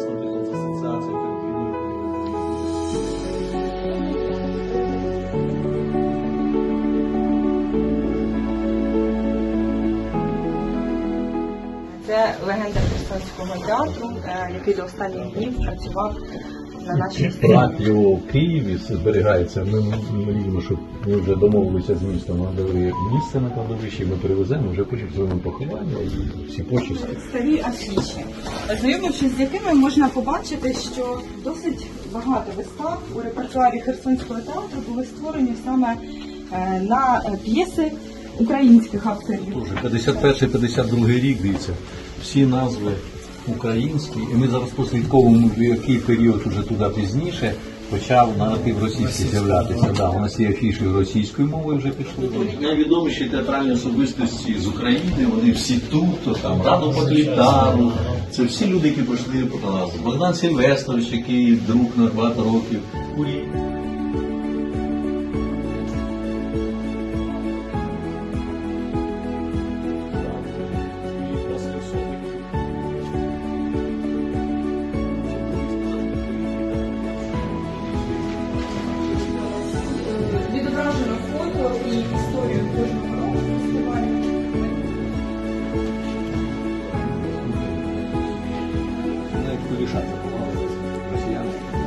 основних асоціацій Україні. Це легенда херсонського театру, е, який до останніх днів працював на нашій його в Києві зберігається. Ми мріємо, щоб ми вже домовилися з містом, надали місце на кладовищі, ми перевеземо, вже потім зробимо поховання і всі почесті. Старі афіші, знайомившись з якими можна побачити, що досить багато вистав у репертуарі Херсонського театру були створені саме е, на е, п'єси українських авторів. Дуже 51-52 рік, дивіться, всі назви українські, і ми зараз послідковуємо, в який період уже туди пізніше почав наратив російський з'являтися. Да, у нас є афіші російською мовою вже пішли. Найвідоміші театральні особистості з України, вони всі тут, то там Раду Поклітару. Це всі люди, які пройшли по нас. Богдан Сильвестрович, який друг на багато років. вирішати допомагали росіяни.